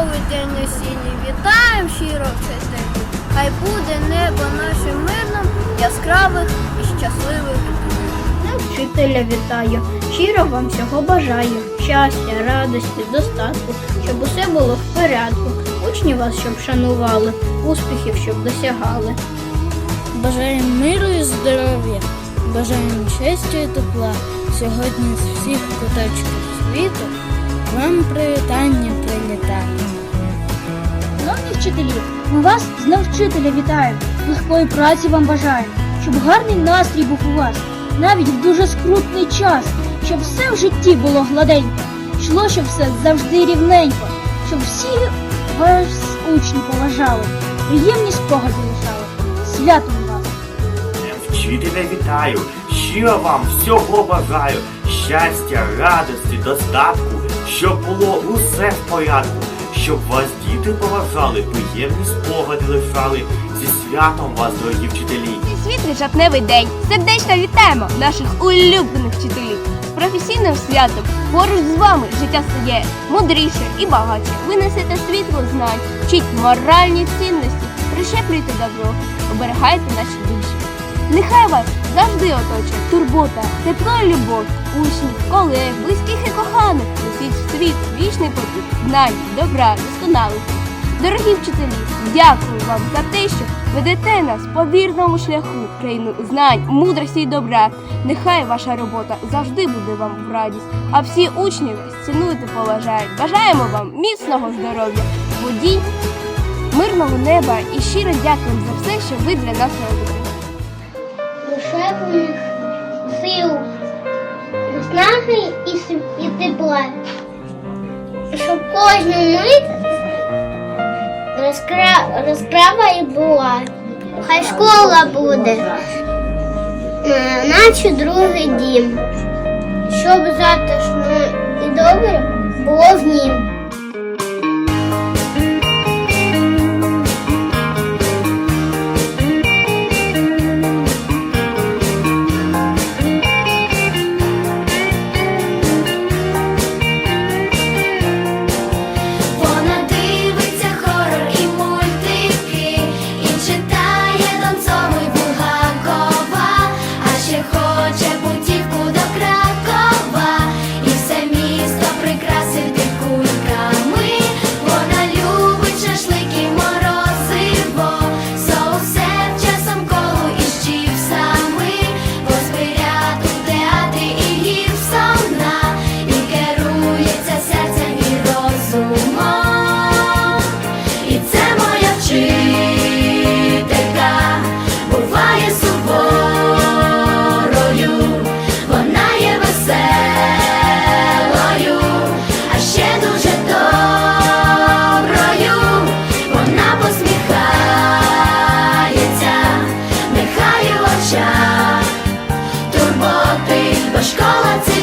чудовий день осінній. Вітаємо щиро вчителів. Хай буде небо нашим мирним, яскравих і щасливих. Я вчителя вітаю, щиро вам всього бажаю. Щастя, радості, достатку, щоб усе було в порядку. Учні вас, щоб шанували, успіхів, щоб досягали. Бажаємо миру і здоров'я, бажаємо щастя і тепла. Сьогодні з всіх куточків світу вам привітання прилітає. Шановні вчителі, ми вас з Днем вчителя вітаємо. Легкої праці вам бажаємо, щоб гарний настрій був у вас, навіть в дуже скрутний час, щоб все в житті було гладенько, йшло, щоб все завжди рівненько, щоб всі вас учні поважали, приємні спогади лишали. Святом вас! Вчителя вітаю, щиро вам всього бажаю, щастя, радості, достатку, щоб було усе в порядку, щоб вас діти поважали, приємні спогади лишали. Зі святом вас, дорогі вчителі! Світлий жовтневий день. Сердечно вітаємо наших улюблених вчителів. Професійним святом поруч з вами життя стає мудріше і багатше. Ви несете світло знань, вчіть моральні цінності, прищеплюйте добро, оберігайте наші душі. Нехай вас завжди оточує турбота, тепло і любов, учнів, колег, близьких і коханих. Несіть світ вічний потік, знань, добра, досконалості. Дорогі вчителі, дякую вам за те, що ведете нас по вірному шляху країну знань, мудрості і добра. Нехай ваша робота завжди буде вам в радість, а всі учні вас цінують і поважають. Бажаємо вам міцного здоров'я, водій, мирного неба і щиро дякуємо за все, що ви для нас робите. Душевних сил, наснаги і, тепла. Щоб кожну мить розкра... розправа і була. Хай школа буде, е, наче другий дім, щоб затишно і добре було. до школа.